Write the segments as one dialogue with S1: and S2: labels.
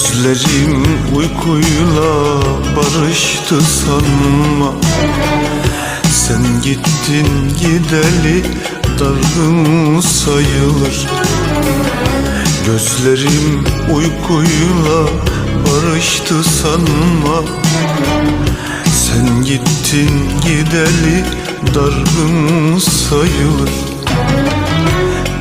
S1: Gözlerim uykuyla barıştı sanma. Sen gittin gideli dargın sayılır. Gözlerim uykuyla barıştı sanma. Sen gittin gideli dargın sayılır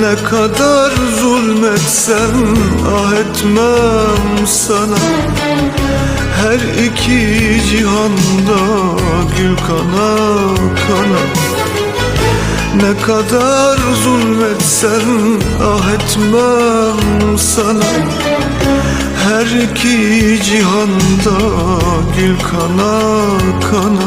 S1: Ne kadar zulmetsen ah etmem sana. Her iki cihanda gül kana kana. Ne kadar zulmetsen ah etmem sana. Her iki cihanda gül kana kana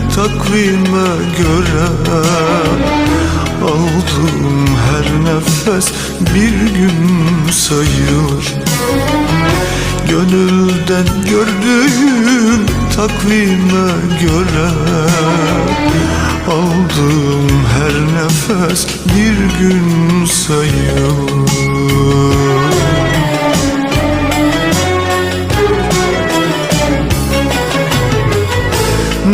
S1: takvime göre Aldığım her nefes bir gün sayılır. Gönülden gördüğüm takvime göre Aldığım her nefes bir gün sayılır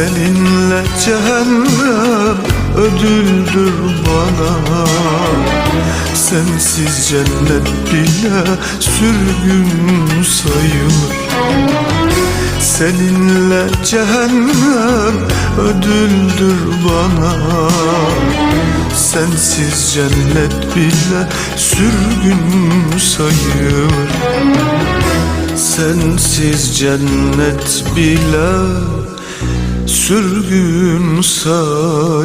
S1: Seninle cehennem ödüldür bana. Sensiz cennet bile sürgün sayılır. Seninle cehennem ödüldür bana. Sensiz cennet bile sürgün sayılır. Sensiz cennet bile sürgün sayılır